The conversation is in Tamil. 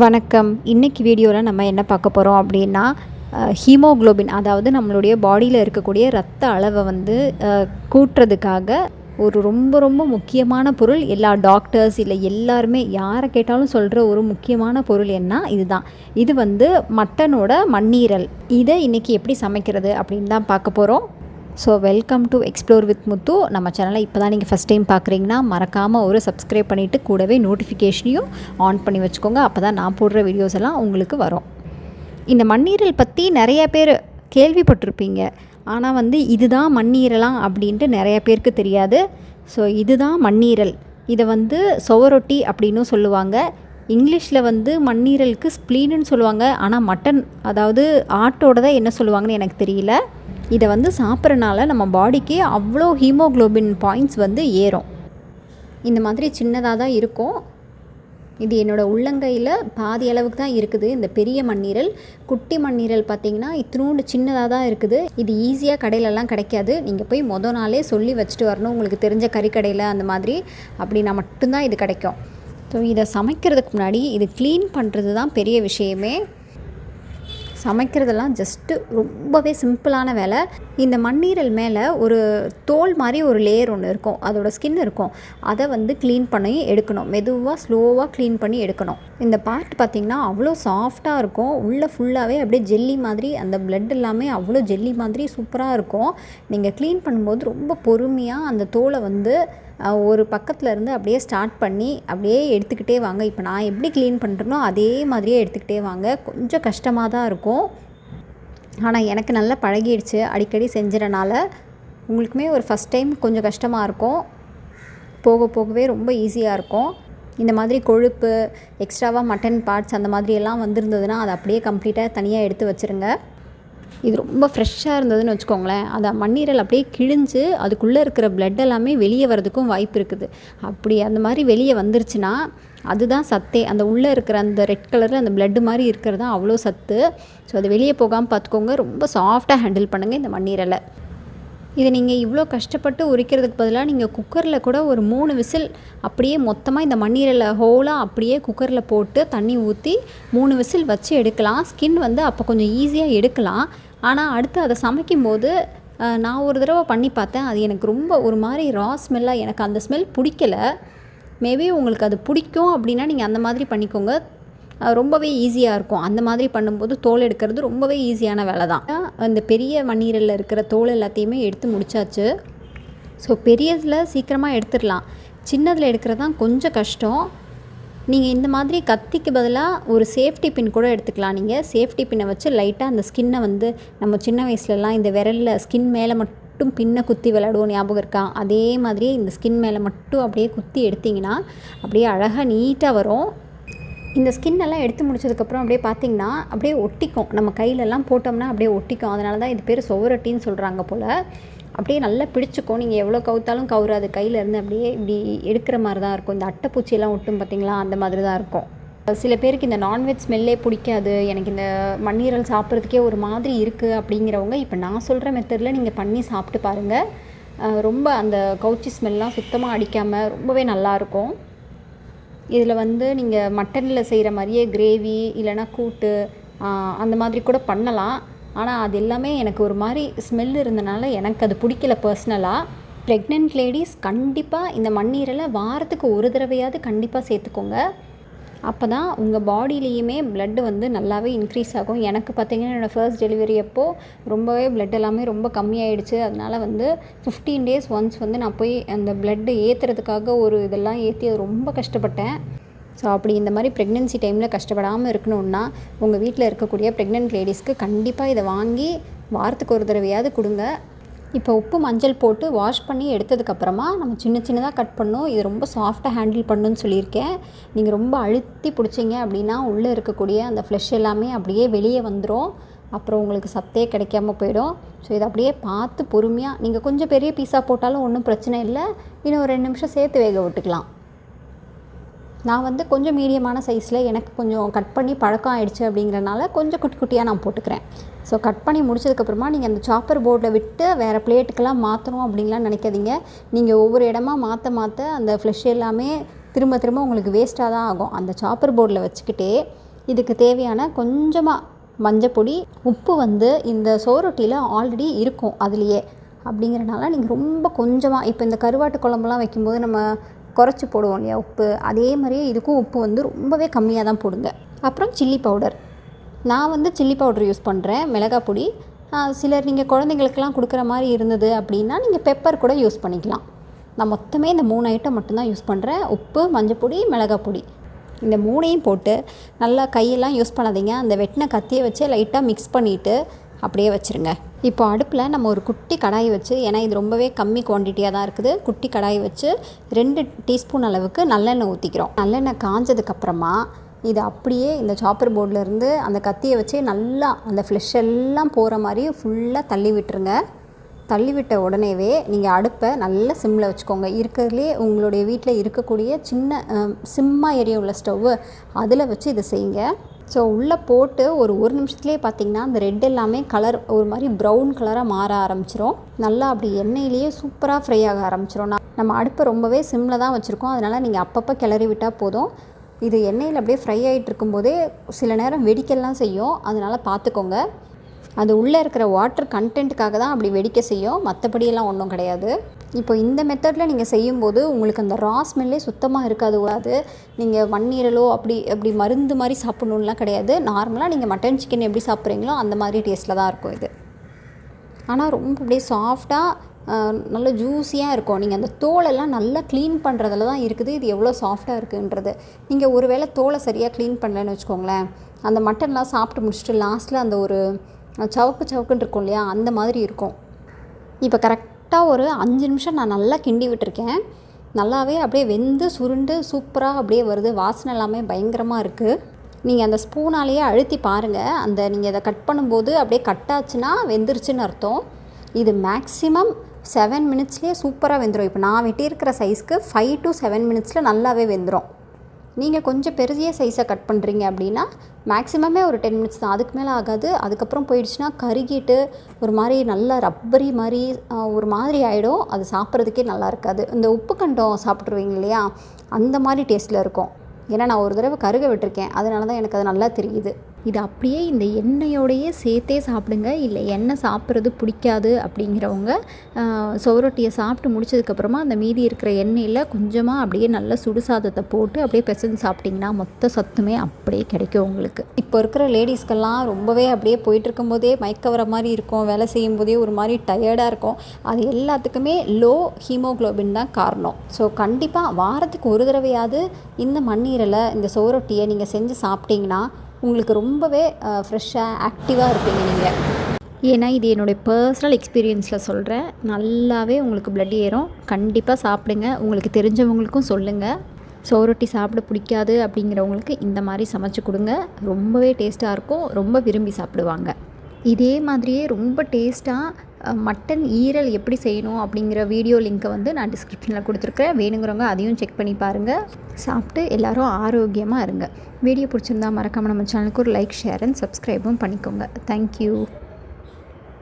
வணக்கம். இன்றைக்கி வீடியோவில் நம்ம என்ன பார்க்க போகிறோம் அப்படின்னா ஹீமோகுளோபின் அதாவது நம்மளுடைய பாடியில் இருக்கக்கூடிய ரத்த அளவை வந்து கூட்டுறதுக்காக ஒரு ரொம்ப ரொம்ப முக்கியமான பொருள். எல்லா டாக்டர்ஸ் இல்லை எல்லாருமே யாரை கேட்டாலும் சொல்கிற ஒரு முக்கியமான பொருள் என்ன? இதுதான். இது வந்து மட்டனோட மண்ணீரல். இதை இன்றைக்கி எப்படி சமைக்கிறது அப்படின்னு தான் பார்க்க போகிறோம் so welcome to explore with Muthu நம்ம சேனலை இப்போ தான் நீங்கள் ஃபஸ்ட் டைம் பார்க்குறீங்கன்னா மறக்காமல் ஒரு சப்ஸ்கிரைப் பண்ணிவிட்டு கூடவே நோட்டிஃபிகேஷனையும் ஆன் பண்ணி வச்சுக்கோங்க. அப்போ தான் நான் போடுற வீடியோஸ் எல்லாம் உங்களுக்கு வரும். இந்த மண்ணீரல் பற்றி நிறைய பேர் கேள்விப்பட்டிருப்பீங்க. ஆனால் வந்து இதுதான் மண்ணீரலாம் அப்படின்ட்டு நிறைய பேருக்கு தெரியாது. ஸோ இதுதான் மண்ணீரல். இதை வந்து சுவரொட்டி அப்படின்னு சொல்லுவாங்க. இங்கிலீஷில் வந்து மண்ணீரலுக்கு ஸ்ப்ளீனுன்னு சொல்லுவாங்க. ஆனால் மட்டன் அதாவது ஆட்டோட தான் என்ன சொல்லுவாங்கன்னு எனக்கு தெரியல. இதை வந்து சாப்பிட்றனால நம்ம பாடிக்கு அவ்வளோ ஹீமோகுளோபின் பாயிண்ட்ஸ் வந்து ஏறும். இந்த மாதிரி சின்னதாக தான் இருக்கும். இது என்னோடய உள்ளங்கையில் பாதி அளவுக்கு தான் இருக்குது. இந்த பெரிய மண்ணீரல் குட்டி மண்ணீரல் பார்த்தீங்கன்னா இத்தினூண்டு சின்னதாக தான் இருக்குது. இது ஈஸியாக கடையிலலாம் கிடைக்காது. நீங்கள் போய் மொதல் நாளே சொல்லி வச்சுட்டு வரணும். உங்களுக்கு தெரிஞ்ச கறிக்கடையில் அந்த மாதிரி அப்படின்னா மட்டும்தான் இது கிடைக்கும். ஸோ இதை சமைக்கிறதுக்கு முன்னாடி இது க்ளீன் பண்ணுறது தான் பெரிய விஷயமே. சமைக்கிறதெல்லாம் ஜஸ்ட்டு ரொம்பவே சிம்பிளான வேலை. இந்த மண்ணீரல் மேலே ஒரு தோல் மாதிரி ஒரு லேயர் ஒன்று இருக்கும். அதோட ஸ்கின் இருக்கும். அதை வந்து க்ளீன் பண்ணி எடுக்கணும். மெதுவாக ஸ்லோவாக க்ளீன் பண்ணி எடுக்கணும். இந்த பார்ட் பார்த்திங்கன்னா அவ்வளோ சாஃப்டாக இருக்கும். உள்ளே ஃபுல்லாகவே அப்படியே ஜெல்லி மாதிரி அந்த பிளட் எல்லாமே அவ்வளோ ஜெல்லி மாதிரி சூப்பராக இருக்கும். நீங்கள் க்ளீன் பண்ணும்போது ரொம்ப பொறுமையாக அந்த தோலை வந்து ஒரு பக்கத்தில் இருந்து அப்படியே ஸ்டார்ட் பண்ணி அப்படியே எடுத்துக்கிட்டே வாங்க. இப்போ நான் எப்படி க்ளீன் பண்ணுறேனோ அதே மாதிரியே எடுத்துக்கிட்டே வாங்க. கொஞ்சம் கஷ்டமாக தான் இருக்கும். ஆனால் எனக்கு நல்லா பழகிடுச்சு. அடிக்கடி செஞ்சுறனால உங்களுக்குமே ஒரு ஃபஸ்ட் டைம் கொஞ்சம் கஷ்டமாக இருக்கும். போக போகவே ரொம்ப ஈஸியாக இருக்கும். இந்த மாதிரி கொழுப்பு எக்ஸ்ட்ராவாக மட்டன் பார்ட்ஸ் அந்த மாதிரி எல்லாம் வந்திருந்ததுன்னா அதை அப்படியே கம்ப்ளீட்டாக தனியாக எடுத்து வச்சுருங்க. இது ரொம்ப ஃப்ரெஷ்ஷாக இருந்ததுன்னு வச்சுக்கோங்களேன். அந்த மண்ணீரல் அப்படியே கிழிஞ்சு அதுக்குள்ளே இருக்கிற பிளட் எல்லாமே வெளியே வரதுக்கும் வாய்ப்பு இருக்குது. அப்படி அந்த மாதிரி வெளியே வந்துருச்சுன்னா அதுதான் சத்தே. அந்த உள்ளே இருக்கிற அந்த ரெட் கலரில் அந்த பிளட்டு மாதிரி இருக்கிறது தான் அவ்வளோ சத்து. ஸோ அது வெளியே போகாமல் பார்த்துக்கோங்க. ரொம்ப சாஃப்டாக ஹேண்டில் பண்ணுங்கள் இந்த மண்ணீரலை. இதை நீங்கள் இவ்வளோ கஷ்டப்பட்டு உரிக்கிறதுக்கு பதிலாக நீங்கள் குக்கரில் கூட ஒரு மூணு விசில் அப்படியே மொத்தமாக இந்த மண்ணீரலை ஹோலாக அப்படியே குக்கரில் போட்டு தண்ணி ஊற்றி மூணு விசில் வச்சு எடுக்கலாம். ஸ்கின் வந்து அப்போ கொஞ்சம் ஈஸியாக எடுக்கலாம். ஆனால் அடுத்து அதை சமைக்கும்போது போது நான் ஒரு தடவை பண்ணி பார்த்தேன். அது எனக்கு ரொம்ப ஒரு மாதிரி ரா ஸ்மெல்லாக எனக்கு அந்த ஸ்மெல் பிடிக்கல. மேபி உங்களுக்கு அது பிடிக்கும் அப்படின்னா நீங்கள் அந்த மாதிரி பண்ணிக்கோங்க. ரொம்பவே ஈஸியாக இருக்கும். அந்த மாதிரி பண்ணும்போது தோல் எடுக்கிறது ரொம்பவே ஈஸியான வேலை தான். அந்த பெரிய மண்ணீரலில் இருக்கிற தோல் எல்லாத்தையுமே எடுத்து முடிச்சாச்சு. ஸோ பெரியதில் சீக்கிரமாக எடுத்துடலாம். சின்னதில் எடுக்கிறது தான் கொஞ்சம் கஷ்டம். நீங்கள் இந்த மாதிரி கத்திக்கு பதிலாக ஒரு சேஃப்டி பின் கூட எடுத்துக்கலாம். நீங்கள் சேஃப்டி பின்னை வச்சு லைட்டாக அந்த ஸ்கின்னை வந்து நம்ம சின்ன வயசுலலாம் இந்த விரலில் ஸ்கின் மேலே மட்டும் பின்னை குத்தி விளையாடுவோம் ஞாபகம் இருக்கா? அதே மாதிரியே இந்த ஸ்கின் மேலே மட்டும் அப்படியே குத்தி எடுத்திங்கன்னா அப்படியே அழகாக நீட்டாக வரும். இந்த ஸ்கின் எல்லாம் எடுத்து முடிச்சதுக்கப்புறம் அப்படியே பார்த்தீங்கன்னா அப்படியே ஒட்டிக்கும். நம்ம கையிலெல்லாம் போட்டோம்னா அப்படியே ஒட்டிக்கும். அதனால தான் இது பேர் சுவரொட்டின்னு சொல்கிறாங்க போல். அப்படியே நல்லா பிடிச்சிக்கும். நீங்கள் எவ்வளோ கவுத்தாலும் கவுறாது. கையில் இருந்து அப்படியே இப்படி எடுக்கிற மாதிரி தான் இருக்கும். இந்த அட்டைப்பூச்சியெல்லாம் ஒட்டும் பார்த்தீங்களா? அந்த மாதிரி தான் இருக்கும். சில பேருக்கு இந்த நான்வெஜ் ஸ்மெல்லே பிடிக்காது. எனக்கு இந்த மண்ணீரல் சாப்பிட்றதுக்கே ஒரு மாதிரி இருக்குது அப்படிங்கிறவங்க இப்போ நான் சொல்கிற மெத்தடில் நீங்கள் பண்ணி சாப்பிட்டு பாருங்கள் ரொம்ப அந்த கவுச்சி ஸ்மெல்லாம் சுத்தமாக அடிக்காமல் ரொம்பவே நல்லாயிருக்கும். இதில் வந்து நீங்கள் மட்டனில் செய்கிற மாதிரியே கிரேவி இல்லைன்னா கூட்டு அந்த மாதிரி கூட பண்ணலாம். ஆனால் அது எல்லாமே எனக்கு ஒரு மாதிரி ஸ்மெல் இருந்தனால எனக்கு அது பிடிக்கல பர்சனலாக ப்ரெக்னென்ட் லேடிஸ் கண்டிப்பாக இந்த மண்ணீரலை வாரத்துக்கு ஒரு தடவையாவது கண்டிப்பாக சேர்த்துக்கோங்க. அப்போ தான் உங்கள் பாடியிலையுமே பிளட்டு வந்து நல்லாவே இன்க்ரீஸ் ஆகும். எனக்கு பார்த்திங்கன்னா என்னோடய ஃபர்ஸ்ட் டெலிவரி அப்போது ரொம்பவே பிளட் எல்லாமே ரொம்ப கம்மியாயிடுச்சு. அதனால் வந்து ஃபிஃப்டீன் டேஸ் ஒன்ஸ் வந்து நான் போய் அந்த பிளட்டு ஏற்றுறதுக்காக ஒரு இதெல்லாம் ஏற்றி அது ரொம்ப கஷ்டப்பட்டேன். ஸோ அப்படி இந்த மாதிரி ப்ரெக்னென்சி டைமில் கஷ்டப்படாமல் இருக்கணுன்னா உங்கள் வீட்டில் இருக்கக்கூடிய ப்ரெக்னென்ட் லேடிஸ்க்கு கண்டிப்பாக இதை வாங்கி வாரத்துக்கு ஒரு தடவையாவது கொடுங்க. இப்போ உப்பு மஞ்சள் போட்டு வாஷ் பண்ணி எடுத்ததுக்கப்புறமா நம்ம சின்ன சின்னதாக கட் பண்ணோம் இது ரொம்ப சாஃப்டாக ஹேண்டில் பண்ணுன்னு சொல்லியிருக்கேன். நீங்கள் ரொம்ப அழுத்தி பிடிச்சிங்க அப்படின்னா உள்ளே இருக்கக்கூடிய அந்த ஃப்ளஷ் எல்லாமே அப்படியே வெளியே வந்துடும் அப்புறம் உங்களுக்கு சத்தே கிடைக்காம போயிடும். ஸோ இதை அப்படியே பார்த்து பொறுமையாக நீங்கள் கொஞ்சம் பெரிய பீஸாக போட்டாலும் ஒன்றும் பிரச்சனை இல்லை. இன்னும் ஒரு ரெண்டு நிமிஷம் சேர்த்து வேக விட்டுக்கலாம். நான் வந்து கொஞ்சம் மீடியமான சைஸில் எனக்கு கொஞ்சம் கட் பண்ணி பழக்கம் ஆகிடுச்சு அப்படிங்கிறனால கொஞ்சம் குட்டி குட்டியாக நான் போட்டுக்கிறேன். ஸோ கட் பண்ணி முடிச்சதுக்கப்புறமா நீங்கள் அந்த சாப்பர் போர்டில் விட்டு வேறு பிளேட்டுக்கெல்லாம் மாற்றணும் அப்படின்லாம் நினைக்காதீங்க. நீங்கள் ஒவ்வொரு இடமா மாற்ற மாற்ற அந்த ஃப்ளஷ் எல்லாமே திரும்ப திரும்ப உங்களுக்கு வேஸ்ட்டாக தான் ஆகும். அந்த சாப்பர் போர்டில் வச்சுக்கிட்டே இதுக்கு தேவையான கொஞ்சமாக மஞ்சப்பொடி உப்பு வந்து இந்த சோரொட்டியில் ஆல்ரெடி இருக்கும் அதுலேயே. அப்படிங்கிறனால நீங்கள் ரொம்ப கொஞ்சமாக இப்போ இந்த கருவாட்டு குழம்புலாம் வைக்கும்போது நம்ம குறைச்சி போடுவோம் இல்லையா உப்பு? அதே மாதிரியே இதுக்கும் உப்பு வந்து ரொம்பவே கம்மியாக தான் போடுங்க. அப்புறம் சில்லி பவுடர் நான் வந்து சில்லி பவுடர் யூஸ் பண்ணுறேன் மிளகாய் பொடி. சிலர் நீங்கள் குழந்தைங்களுக்கெல்லாம் கொடுக்குற மாதிரி இருந்தது அப்படின்னா நீங்கள் பெப்பர் கூட யூஸ் பண்ணிக்கலாம். நான் மொத்தமே இந்த மூணு ஐட்டம் மட்டும்தான் யூஸ் பண்ணுறேன் உப்பு மஞ்சப்பொடி மிளகாய் பொடி. இந்த மூணையும் போட்டு நல்லா கையெல்லாம் யூஸ் பண்ணாதீங்க. அந்த வெட்டின கத்தியை வச்சு லைட்டாக மிக்ஸ் பண்ணிவிட்டு அப்படியே வச்சுருங்க. இப்போ அடுப்பில் நம்ம ஒரு குட்டி கடாய் வச்சு ஏன்னா இது ரொம்பவே கம்மி குவான்டிட்டியாக தான் இருக்குது. குட்டி கடாய் வச்சு ரெண்டு டீஸ்பூன் அளவுக்கு நல்லெண்ணெய் ஊற்றிக்கிறோம் நல்லெண்ணெய் காஞ்சதுக்கப்புறமா இது அப்படியே இந்த சாப்பர் போர்டிலேருந்து அந்த கத்தியை வச்சு நல்லா அந்த ஃப்ளெஷ் எல்லாம் போகிற மாதிரி ஃபுல்லாக தள்ளி விட்டுருங்க. தள்ளி விட்ட உடனேவே நீங்கள் அடுப்பை நல்ல சிம்மில் வச்சுக்கோங்க. இருக்கிறதுலே உங்களுடைய வீட்டில் இருக்கக்கூடிய சின்ன சிம்மாக எரிய உள்ள ஸ்டவ்வு அதில் வச்சு இதை செய்யுங்க. ஸோ உள்ளே போட்டு ஒரு ஒரு நிமிஷத்துலேயே பார்த்தீங்கன்னா அந்த ரெட் எல்லாமே கலர் ஒரு மாதிரி ப்ரௌன் கலராக மாற ஆரம்பிச்சிரும். நல்லா அப்படி எண்ணெயிலேயே சூப்பராக ஃப்ரை ஆக ஆரம்பிச்சிரும். நான் நம்ம அடுப்பை ரொம்பவே சிம்மில் தான் வச்சுருக்கோம். அதனால் நீங்கள் அப்பப்போ கிளறி விட்டால் போதும். இது எண்ணெயில் அப்படியே ஃப்ரை ஆகிட்டு இருக்கும்போதே சில நேரம் வெடிக்கலாம் செய்யும். அதனால் பார்த்துக்கோங்க அது உள்ளே இருக்கிற வாட்டர் கண்டென்ட்டுக்காக தான் அப்படி வெடிக்க செய்யும். மற்றபடியெல்லாம் ஒன்றும் கிடையாது. இப்போ இந்த மெத்தடில் நீங்கள் செய்யும்போது உங்களுக்கு அந்த ரா ஸ்மெல்லே சுத்தமாக இருக்காது கூடாது நீங்கள் மண்ணீரலோ அப்படி அப்படி மருந்து மாதிரி சாப்பிட்ணுன்லாம் கிடையாது. நார்மலாக நீங்கள் மட்டன் சிக்கன் எப்படி சாப்பிட்றீங்களோ அந்த மாதிரி டேஸ்ட்டில் தான் இருக்கும் இது. ஆனால் ரொம்ப அப்படியே சாஃப்டாக நல்ல ஜூஸியாக இருக்கும். நீங்கள் அந்த தோலெல்லாம் நல்லா க்ளீன் பண்ணுறதுல தான் இருக்குது. இது எவ்வளோ சாஃப்டாக இருக்குன்றது. நீங்கள் ஒரு வேளை தோலை சரியாக க்ளீன் பண்ணலன்னு வச்சுக்கோங்களேன். அந்த மட்டன்லாம் சாப்பிட்டு முடிச்சுட்டு லாஸ்ட்டில் அந்த ஒரு சவுக்கு சவுக்குன்னு இருக்கும் இல்லையா? அந்த மாதிரி இருக்கும். இப்போ கரெக்ட் கரெக்டாக ஒரு அஞ்சு நிமிஷம் நான் நல்லா கிண்டி விட்டுருக்கேன். நல்லாவே அப்படியே வெந்து சுருண்டு சூப்பராக அப்படியே வருது. வாசனை எல்லாமே பயங்கரமாக இருக்குது நீங்கள் அந்த ஸ்பூனாலேயே அழுத்தி பாருங்கள் அந்த நீங்கள் இதை கட் பண்ணும்போது அப்படியே கட் ஆச்சுன்னா வெந்துருச்சுன்னு அர்த்தம். இது மேக்ஸிமம் செவன் மினிட்ஸ்லேயே சூப்பராக வெந்துடும் இப்போ நான் வெட்டியிருக்கிற சைஸ்க்கு ஃபைவ் டு செவன் மினிட்ஸில் நல்லாவே வெந்துடும் நீங்கள் கொஞ்சம் பெரிய சைஸை கட் பண்ணுறீங்க அப்படின்னா மேக்ஸிமமே ஒரு டென் மினிட்ஸ் தான். அதுக்கு மேலே ஆகாது. அதுக்கப்புறம் போயிடுச்சுன்னா கருகிட்டு ஒரு மாதிரி நல்லா ரப்பரி மாதிரி ஒரு மாதிரி ஆகிடும் அது சாப்பிட்றதுக்கே நல்லா இருக்காது. இந்த உப்பு கண்டம் சாப்பிட்ருவீங்க இல்லையா? அந்த மாதிரி டேஸ்ட்டில் இருக்கும். ஏன்னா நான் ஒரு தடவை கருக விட்டுருக்கேன். அதனால தான் எனக்கு அது நல்லா தெரியுது. இது அப்படியே இந்த எண்ணெயோடையே சேர்த்தே சாப்பிடுங்க. இல்லை எண்ணெய் சாப்பிட்றது பிடிக்காது அப்படிங்கிறவங்க சோரொட்டியை சாப்பிட்டு முடிச்சதுக்கப்புறமா அந்த மீதி இருக்கிற எண்ணெயில் கொஞ்சமாக அப்படியே நல்ல சுடுசாதத்தை போட்டு அப்படியே பிசைஞ்சு சாப்பிட்டிங்கன்னா மொத்த சத்துமே அப்படியே கிடைக்கும் உங்களுக்கு. இப்போ இருக்கிற லேடிஸ்க்கெல்லாம் ரொம்பவே அப்படியே போயிட்டு இருக்கும்போதே மயக்க வர மாதிரி இருக்கும். வேலை செய்யும் போதே ஒரு மாதிரி டயர்டாக இருக்கும். அது எல்லாத்துக்குமே லோ ஹீமோகுளோபின் தான் காரணம். ஸோ கண்டிப்பாக வாரத்துக்கு ஒரு தடவையாவது இந்த மண்ணீரலை இந்த சோரொட்டியை நீங்கள் செஞ்சு சாப்பிட்டிங்கன்னா உங்களுக்கு ரொம்பவே ஃப்ரெஷ்ஷாக ஆக்டிவாக இருப்பீங்க நீங்கள் ஏன்னா இது என்னுடைய பர்சனல் எக்ஸ்பீரியன்ஸில் சொல்கிறேன் நல்லாவே உங்களுக்கு பிளட் ஏறும். கண்டிப்பாக சாப்பிடுங்க. உங்களுக்கு தெரிஞ்சவங்களுக்கும் சொல்லுங்கள் சோரொட்டி சாப்பிட பிடிக்காது அப்படிங்கிறவங்களுக்கு இந்த மாதிரி சமைச்சு கொடுங்க. ரொம்பவே டேஸ்ட்டாக இருக்கும். ரொம்ப விரும்பி சாப்பிடுவாங்க. இதே மாதிரியே ரொம்ப டேஸ்ட்டாக மட்டன் ஈரல் எப்படி செய்யணும் அப்படிங்கிற வீடியோ லிங்க்கை வந்து நான் டிஸ்கிரிப்ஷனில் கொடுத்துருக்கேன் வேணுங்கிறவங்க அதையும் செக் பண்ணி பாருங்கள் சாப்பிட்டு எல்லோரும் ஆரோக்கியமாக இருங்க. வீடியோ பிடிச்சிருந்தா மறக்காமல் நம்ம சேனலுக்கு ஒரு லைக் ஷேர் அண்ட் சப்ஸ்கிரைபும் பண்ணிக்கோங்க. தேங்க்யூ